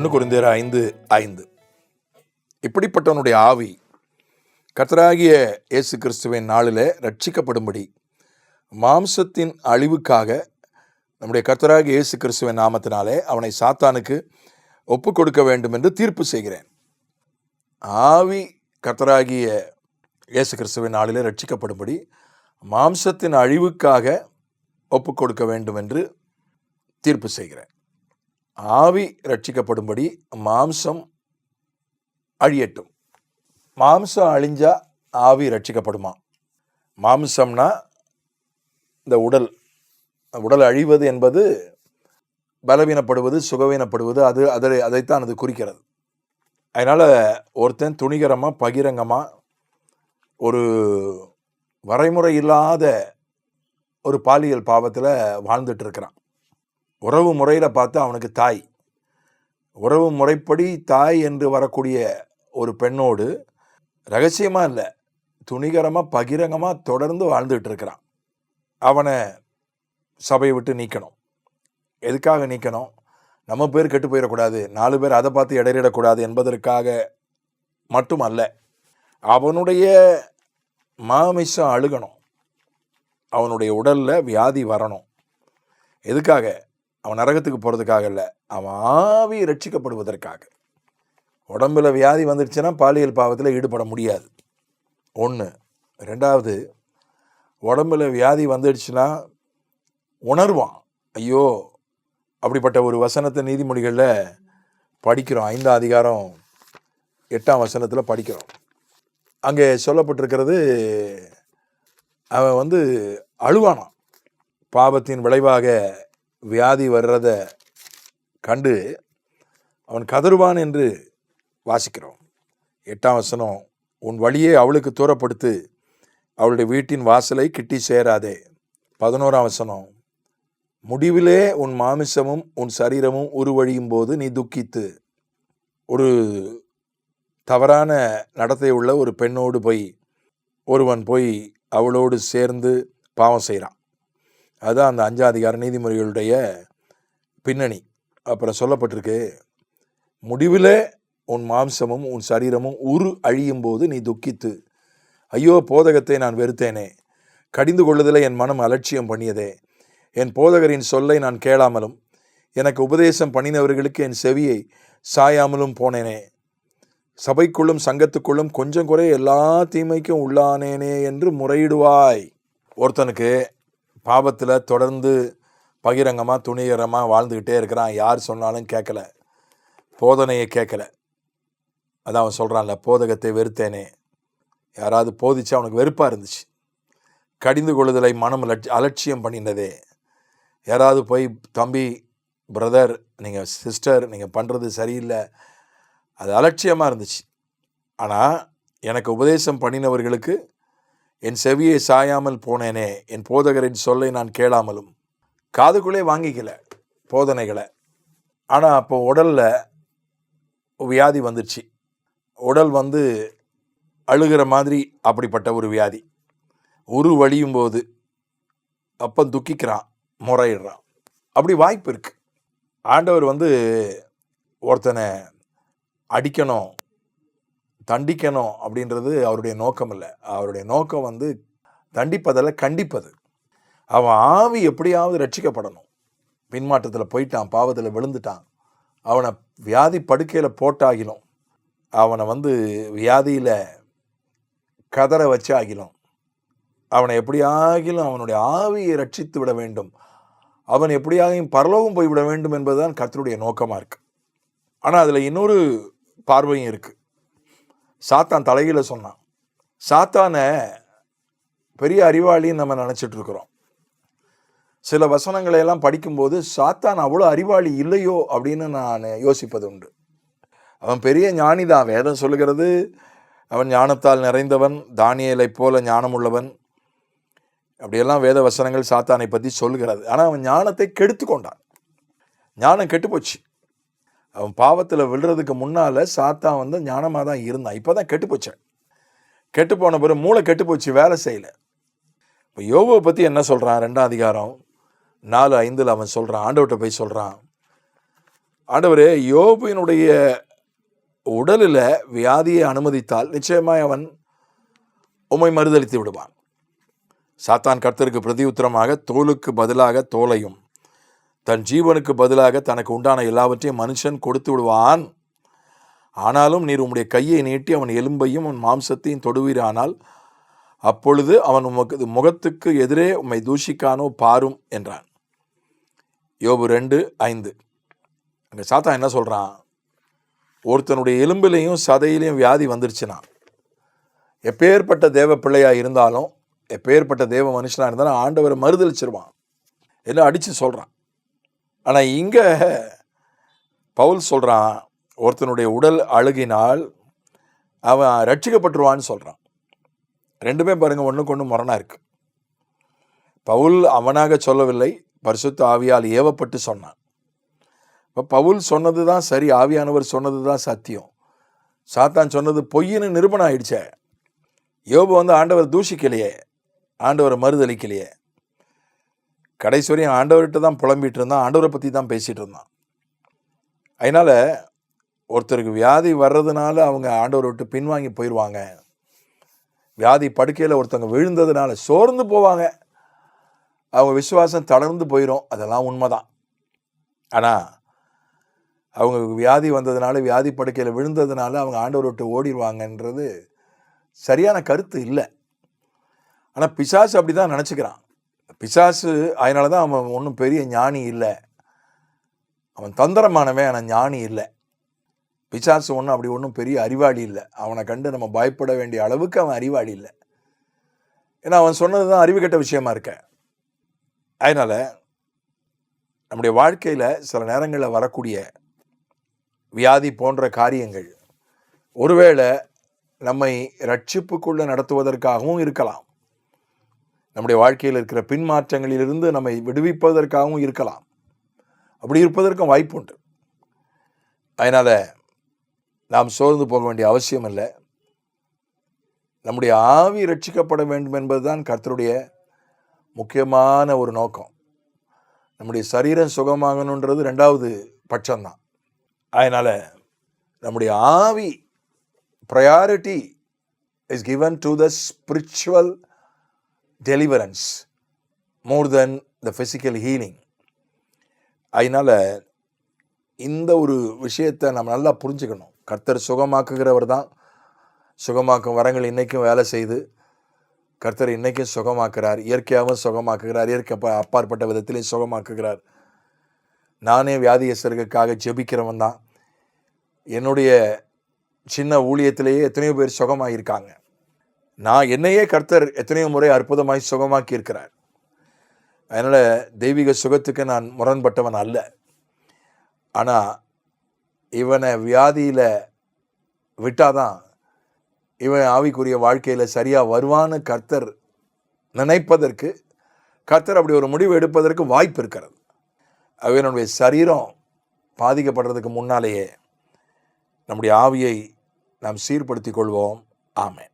ஒன்று குறைந்தர் ஐந்து ஐந்து. இப்படிப்பட்டவனுடைய ஆவி கர்த்தராகிய இயேசு கிறிஸ்துவின் நாளில் ரட்சிக்கப்படும்படி மாம்சத்தின் அழிவுக்காக நம்முடைய கர்த்தராகிய இயேசு கிறிஸ்துவின் நாமத்தினாலே அவனை சாத்தானுக்கு ஒப்பு கொடுக்க வேண்டும் என்று தீர்ப்பு செய்கிறேன். ஆவி கர்த்தராகிய இயேசு கிறிஸ்துவின் நாளிலே ரட்சிக்கப்படும்படி மாம்சத்தின் அழிவுக்காக ஒப்பு கொடுக்க வேண்டும் என்று தீர்ப்பு செய்கிறேன். ஆவி ரட்சிக்கப்படும்படி மாம்சம் அழியட்டும். மாம்சம் அழிஞ்சா ஆவி ரட்சிக்கப்படுமா? மாம்சம்னா இந்த உடல். உடல் அழிவது என்பது பலவீனப்படுவது சுகவீனப்படுவது அது அதை அதைத்தான் அது குறிக்கிறது. அதனால் ஒருத்தன் துணிகரமாக பகிரங்கமாக ஒரு வரைமுறை இல்லாத ஒரு பாலியல் பாவத்தில் வாழ்ந்துட்டு இருக்கிறான். உறவு முறையில் பார்த்து அவனுக்கு தாய். உறவு முறைப்படி தாய் என்று வரக்கூடிய ஒரு பெண்ணோடு ரகசியமாக இல்லை. துணிகரமாக பகிரங்கமாக தொடர்ந்து வாழ்ந்துகிட்டு இருக்கிறான். அவனை சபையை விட்டு நீக்கணும். எதுக்காக நீக்கணும்? நம்ம பேர் கெட்டு போயிடக்கூடாது. நாலு பேர் அதை பார்த்து இடையிடக்கூடாது என்பதற்காக மட்டும் அல்ல. அவனுடைய மாமிசம் அழுகணும். அவனுடைய உடலில் வியாதி வரணும். எதுக்காக? அவன் நரகத்துக்கு போகிறதுக்காக இல்லை. அவன் ஆவி ரட்சிக்கப்படுவதற்காக. உடம்புல வியாதி வந்துடுச்சுன்னா பாலியல் பாவத்தில் ஈடுபட முடியாது. ஒன்று ரெண்டாவது உடம்புல வியாதி வந்துடுச்சுன்னா உணர்வான். ஐயோ அப்படிப்பட்ட ஒரு வசனத்தை நீதிமொழிகளில் படிக்கிறோம். ஐந்தாம் அதிகாரம் எட்டாம் வசனத்தில் படிக்கிறோம். அங்கே சொல்லப்பட்டிருக்கிறது அவன் வந்து அழுவானான் பாவத்தின் விளைவாக வியாதி வர்றத கண்டு அவன் கதறுவான் என்று வாசிக்கிறோம். எட்டாம் வசனம் உன் வழியே அவளுக்கு தூரப்படுத்து அவளுடைய வீட்டின் வாசலை கிட்டி சேராதே. பதினோராம் வசனம் முடிவிலே உன் மாமிசமும் உன் சரீரமும் உருவழியும் போது நீ துக்கித்து ஒரு தவறான நடத்தை உள்ள ஒரு பெண்ணோடு போய் ஒருவன் போய் அவளோடு சேர்ந்து பாவம் செய்கிறான். அதுதான் அந்த அஞ்சாதிகார நீதிமொழிகளுடைய பின்னணி. அப்புறம் சொல்லப்பட்டிருக்கு முடிவில் உன் மாம்சமும் உன் சரீரமும் உரு அழியும் போது நீ துக்கித்து ஐயோ போதகத்தை நான் வெறுத்தேனே கடிந்து கொள்ளுதலை என் மனம் அலட்சியம் பண்ணியதே என் போதகரின் சொல்லை நான் கேளாமலும் எனக்கு உபதேசம் பண்ணினவர்களுக்கு என் செவியை சாயாமலும் போனேனே சபைக்குள்ளும் சங்கத்துக்குள்ளும் கொஞ்சம் குறை எல்லா தீமைக்கும் உள்ளானேனே என்று முறையிடுவாய். ஒருத்தனுக்கு பாபத்தில் தொடர்ந்து பகிரங்கமாக துணிகரமாக வாழ்ந்துக்கிட்டே இருக்கிறான். யார் சொன்னாலும் கேட்கல போதனையை கேட்கல அதான் அவன் சொல்கிறான்ல போதகத்தை வெறுத்தேனே. யாராவது போதிச்சு அவனுக்கு வெறுப்பாக இருந்துச்சு. கடிந்து கொள்ளுதலை மனம் லட்ச அலட்சியம் பண்ணினதே. யாராவது போய் தம்பி பிரதர் நீங்கள் சிஸ்டர் நீங்கள் பண்ணுறது சரியில்லை. அது அலட்சியமாக இருந்துச்சு. ஆனால் எனக்கு உபதேசம் பண்ணினவர்களுக்கு என் செவியை சாயாமல் போனேனே என் போதகரின் சொல்லை நான் கேளாமலும். காதுக்குள்ளே வாங்கிக்கல போதனைகளை. ஆனால் அப்போ உடலில் வியாதி வந்துடுச்சு உடல் வந்து அழுகிற மாதிரி அப்படிப்பட்ட ஒரு வியாதி. உரு வழியும் போது அப்போ துக்கிக்கிறான் முறையிடுறான். அப்படி வாய்ப்பு இருக்குது ஆண்டவர் வந்து ஒருத்தனை அடிக்கணும் தண்டிக்கணும் அப்படின்றது அவருடைய நோக்கம் இல்லை. அவருடைய நோக்கம் வந்து தண்டிப்பதில் கண்டிப்பது. அவன் ஆவி எப்படியாவது ரட்சிக்கப்படணும். பின்மாற்றத்தில் போயிட்டான் பாவத்தில் விழுந்துட்டான். அவனை வியாதி படுக்கையில் போட்டாகிலும் அவனை வந்து வியாதியில் கதற வச்சு ஆகிலும் அவனை எப்படியாகிலும் அவனுடைய ஆவியை ரட்சித்து விட வேண்டும். அவன் எப்படியாகியும் பரலோகம் போய்விட வேண்டும் என்பதுதான் கர்த்தருடைய நோக்கமாக இருக்குது ஆனால் அதில் இன்னொரு பார்வையும் இருக்குது சாத்தான் தலைகீழ சொன்னான். சாத்தானை பெரிய அறிவாளின்னு நம்ம நினச்சிட்டு இருக்கிறோம் சில வசனங்களை எல்லாம் படிக்கும்போது சாத்தான் அவ்வளோ அறிவாளி இல்லையோ அப்படின்னு நான் யோசிப்பது உண்டு. அவன் பெரிய ஞானிதான். வேதம் சொல்லுகிறது அவன் ஞானத்தால் நிறைந்தவன் தானியலைப் போல ஞானமுள்ளவன். அப்படியெல்லாம் வேத வசனங்கள் சாத்தானை பற்றி சொல்லுகிறது. ஆனால் அவன் ஞானத்தை கெடுத்து கொண்டான். ஞானம் கெட்டு போச்சு. அவன் பாவத்தில் விழுறதுக்கு முன்னால் சாத்தான் வந்து ஞானமாக தான் இருந்தான். இப்போ தான் கெட்டு போச்சேன் கெட்டு போன பிறகு மூளை கெட்டு போச்சு வேலை செய்யலை. இப்போ யோகுவை பற்றி என்ன சொல்கிறான் ரெண்டாம் அதிகாரம் நாலு ஐந்தில் அவன் சொல்கிறான் ஆண்டவர்கிட்ட போய் சொல்கிறான் ஆண்டவரே யோபுவினுடைய உடலில் வியாதியை அனுமதித்தால் நிச்சயமாய் அவன் உம்மை மறுதளித்து விடுவான். சாத்தான் கர்த்தருக்கு பிரதியுத்தரமாக தோலுக்கு பதிலாக தோலையும் தன் ஜீவனுக்கு பதிலாக தனக்கு உண்டான எல்லாவற்றையும் மனுஷன் கொடுத்து விடுவான். ஆனாலும் நீர் உம்முடைய கையை நீட்டி அவன் எலும்பையும் உன் மாம்சத்தையும் தொடுவீரானால் அப்பொழுது அவன் உமக்கு முகத்துக்கு எதிரே உம்மை தூஷிக்கானோ பாரும் என்றான். யோபு ரெண்டு ஐந்து. அங்கே சாத்தா என்ன சொல்கிறான் ஒருத்தனுடைய எலும்பிலையும் சதையிலையும் வியாதி வந்துருச்சுன்னா எப்பேற்பட்ட தேவ பிள்ளையாக இருந்தாலும் எப்பேற்பட்ட தேவ மனுஷனாக இருந்தாலும் ஆண்டவரை மறுதளிச்சிருவான் என்ன அடித்து சொல்கிறான் ஆனால் இங்கே பவுல் சொல்கிறான் ஒருத்தனுடைய உடல் அழுகினால் அவன் ரட்சிக்கப்பட்டுருவான்னு சொல்கிறான் ரெண்டுமே பாருங்கள் ஒன்றுக்கு ஒன்று முரணாக இருக்குது பவுல் அவனாக சொல்லவில்லை பரிசுத்த ஆவியால் ஏவப்பட்டு சொன்னான். இப்போ பவுல் சொன்னது தான் சரி ஆவியானவர் சொன்னது தான் சத்தியம். சாத்தான் சொன்னது பொய்ன்னு நிரூபணம் ஆயிடுச்சே. யோபு வந்து ஆண்டவர் தூஷிக்கலையே ஆண்டவர் மறுதளிக்கலையே கடைசி வரையும் ஆண்டவர்கிட்ட தான் புலம்பிட்டு இருந்தான் ஆண்டவரை பற்றி தான் பேசிகிட்டு இருந்தான். அதனால் ஒருத்தருக்கு வியாதி வர்றதுனால அவங்க ஆண்டவரை விட்டு பின்வாங்கி போயிடுவாங்க வியாதி படுக்கையில் ஒருத்தவங்க விழுந்ததுனால சோர்ந்து போவாங்க. அவங்க விசுவாசம் தளர்ந்து போயிடும் அதெல்லாம் உண்மைதான். ஆனால் அவங்க வியாதி வந்ததுனால வியாதி படுக்கையில் விழுந்ததுனால அவங்க ஆண்டவர் விட்டு ஓடிடுவாங்கன்றது சரியான கருத்து இல்லை. ஆனால் பிசாசு அப்படி தான் நினச்சிக்கிறான். பிசாசு அதனால தான் அவன் ஒன்றும் பெரிய ஞானி இல்லை. அவன் தந்திரமானவன் ஆனால் ஞானி இல்லை. பிசாசு ஒன்றும் அப்படி ஒன்றும் பெரிய அறிவாளி இல்லை. அவனை கண்டு நம்ம பயப்பட வேண்டிய அளவுக்கு அவன் அறிவாளி இல்லை. ஏன்னா அவன் சொன்னது தான் அறிவு கெட்ட விஷயமா இருக்க. அதனால் நம்முடைய வாழ்க்கையில் சில நேரங்களில் வரக்கூடிய வியாதி போன்ற காரியங்கள் ஒருவேளை நம்மை ரட்சிப்புக்குள்ளே நடத்துவதற்காகவும் இருக்கலாம். நம்முடைய வாழ்க்கையில் இருக்கிற பின்மாற்றங்களிலிருந்து நம்மை விடுவிப்பதற்காகவும் இருக்கலாம். அப்படி இருப்பதற்கும் வாய்ப்பு உண்டு அதனால் நாம் சோர்ந்து போக வேண்டிய அவசியம் இல்லை நம்முடைய ஆவி ரட்சிக்கப்பட வேண்டும் என்பதுதான் கர்த்தருடைய முக்கியமான ஒரு நோக்கம். நம்முடைய சரீரம் சுகமாகணுன்றது ரெண்டாவது பட்சம்தான். அதனால் நம்முடைய ஆவி priority is given to the spiritual deliverance more then the physical healing அதனால் இந்த ஒரு விஷயத்தை நம்ம நல்லா புரிஞ்சுக்கணும். கர்த்தர் சுகமாக்குகிறவர் தான். சுகமாக்கும் வரங்கள் இன்றைக்கும் வேலை செய்து கர்த்தர் இன்றைக்கும் சுகமாக்குறார். இயற்கையாகவும் சுகமாக்குகிறார். இயற்கை அப்பாற்பட்ட விதத்திலையும் சுகமாக்குகிறார். நானே வியாதியஸ்தர்களுக்காக ஜெபிக்கிறவன் தான். என்னுடைய சின்ன ஊழியத்திலேயே எத்தனையோ பேர் சுகமாயிருக்காங்க. நான் என்னையே கர்த்தர் எத்தனையோ முறை அற்புதமாய் சுகமாக்கி இருக்கிறார் அதனால் தெய்வீக சுகத்துக்கு நான் முரண்பட்டவன் அல்ல. ஆனால் இவனை வியாதியில் விட்டாதான் இவன் ஆவிக்குரிய வாழ்க்கையில் சரியாக வருவான்னு கர்த்தர் நினைப்பதற்கு கர்த்தர் அப்படி ஒரு முடிவு எடுப்பதற்கு வாய்ப்பு இருக்கிறது. அவனுடைய சரீரம் பாதிக்கப்படுறதுக்கு முன்னாலேயே நம்முடைய ஆவியை நாம் சீர்படுத்திக் கொள்வோம். ஆமேன்.